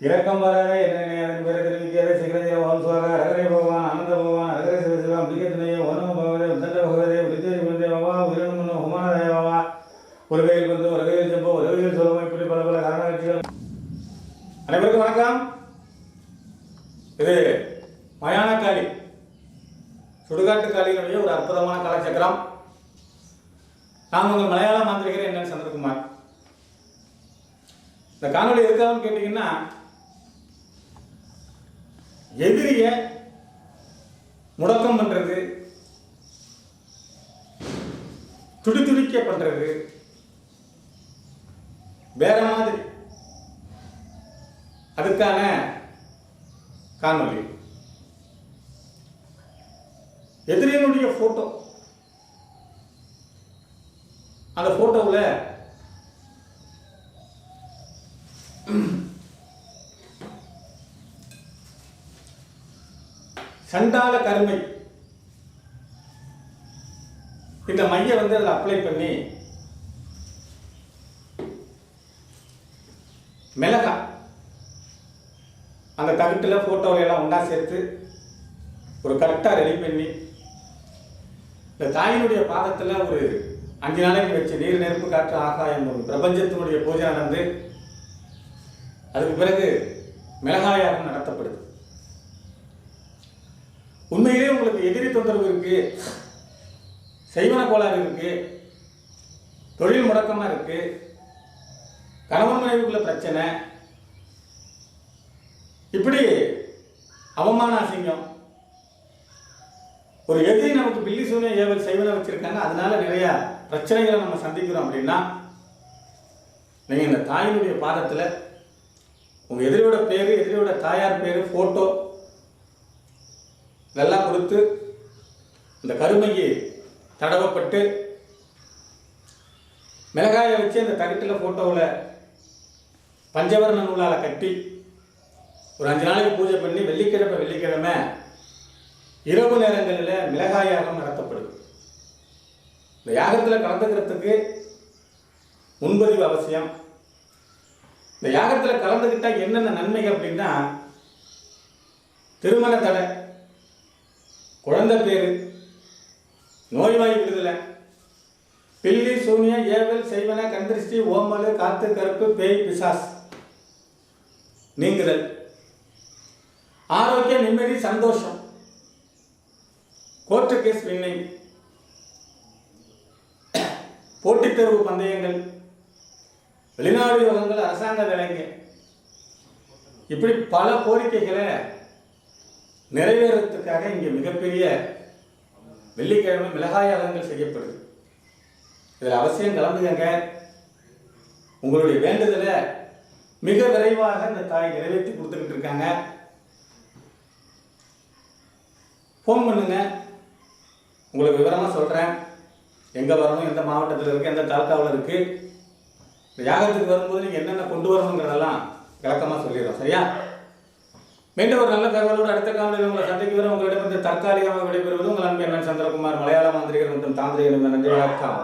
இறக்கம் வராத என்ன அதன் பிற தெரிவிக்காத சிகரஜய ஓம் சுவாக பகவான் ஆனந்த பகவான் ரகரை சிவசிவம் பிகத்தினைய ஓனம பகவதே உத்தண்ட பகவதே விருத்தேரி குந்தே பவா உயிரினமுன்னு ஒரு கையில் வந்து ஒரு கையில் செப்போ ஒரு கையில் சொல்லுவோம் இப்படி பல பல காரணாட்சிகள். அனைவருக்கும் வணக்கம். இது மயான காளி சுடுகாட்டு காளியினுடைய ஒரு அற்புதமான கலாச்சக்கரம். நான் உங்கள் மலையாள மாந்திரிகர் என்னன்னு சந்திரகுமார். இந்த காணொலி எதுக்காகன்னு கேட்டீங்கன்னா எதிரிய முடக்கம் பண்றது துடி துடிக்க பண்றது வேற மாதிரி. அதுக்கான காணொலி எதிரியனுடைய போட்டோ அந்த போட்டோவில் சண்டால கருமை. இந்த மைய வந்து அதில் அப்ளை பண்ணி மிளகா அந்த தகுட்டில் ஃபோட்டோவை எல்லாம் ஒன்றா சேர்த்து ஒரு கரெக்டாக ரெடி பண்ணி இந்த தாயினுடைய பாதத்தில் ஒரு அஞ்சு நாளைக்கு வச்சு நீர் நெருப்பு காற்று ஆகாயம் ஒரு பிரபஞ்சத்தினுடைய பூஜை நடந்து அதுக்கு பிறகு மிளகாயாகம் நடத்தப்படுது. உண்மையிலே உங்களுக்கு எதிரி தொந்தரவு இருக்கு செய்வன கோளாறு இருக்கு தொழில் முடக்கமா இருக்கு கணவன் மனைவிக்குள்ள பிரச்சனை இப்படி அவமான அசிங்கம் ஒரு எதிரி நமக்கு பில்லி சூனிய ஏவல் செய்வன வச்சிருக்காங்க அதனால நிறையா பிரச்சனைகளை நம்ம சந்திக்கிறோம் அப்படின்னா நீங்கள் இந்த தாயினுடைய பாதத்தில் உங்கள் எதிரியோட பேர் எதிரியோட தாயார் பேர் ஃபோட்டோ இதெல்லாம் கொடுத்து இந்த கருமையை தடவப்பட்டு மிளகாயை வச்சு அந்த தகட்டில் ஃபோட்டோவில் பஞ்சவர்ண நூலால் கட்டி ஒரு அஞ்சு நாளைக்கு பூஜை பண்ணி வெள்ளிக்கிழமை வெள்ளிக்கிழமை இரவு நேரங்களில் மிளகாயாக யாகம் இந்த யாகத்தில் கலந்துக்கிறதுக்கு முன்பதிவு அவசியம். இந்த யாகத்தில் கலந்துக்கிட்டால் என்னென்ன நன்மை அப்படின்னா திருமண தடை குழந்தை பேர் நோய்வாய் விடுதலை பில்லி சூனிய ஏவல் செய்வன கந்திருஷ்டி ஓமல் காத்து கருப்பு பேய் பிசாஸ் நீங்குதல். ஆரோக்கிய நிம்மதி சந்தோஷம். கோர்ட்டு கேஸ் வின்னிங் போட்டித் தேர்வு பந்தயங்கள் வெளிநாடு யோகங்கள் அரசாங்க வேலைங்க. இப்படி பல கோரிக்கைகளை நிறைவேறத்துக்காக இங்கே மிகப்பெரிய வெள்ளிக்கிழமை மிளகாய் அலங்கள் செய்யப்படுது. இதில் அவசியம் கலந்துக்கங்க. உங்களுடைய வேண்டுதலை மிக விரைவாக இந்த தாய் நிறைவேற்றி கொடுத்துக்கிட்டு இருக்காங்க. ஃபோன் பண்ணுங்க. உங்களுக்கு விவரமாக சொல்கிறேன் எங்கே வரணும் எந்த மாவட்டத்தில் இருக்குது எந்த தாலுக்காவில் இருக்குது இந்த யாகத்துக்கு வரும்போது நீங்கள் என்னென்ன கொண்டு வரணுங்கிறதெல்லாம் விளக்கமாக சொல்லிடுறோம் சரியா? மீண்டும் ஒரு நல்ல தகவலோடு அடுத்த காலையில் உங்களை சந்திக்கு வர உங்களிடமிருந்து தற்காலிகமாக விடைபெறுவது உங்கள் அன்பு என்ன சந்திரகுமார் மலையாள மாந்திரிகர் மற்றும் தாந்திரிகர் நன்றி வணக்கம்.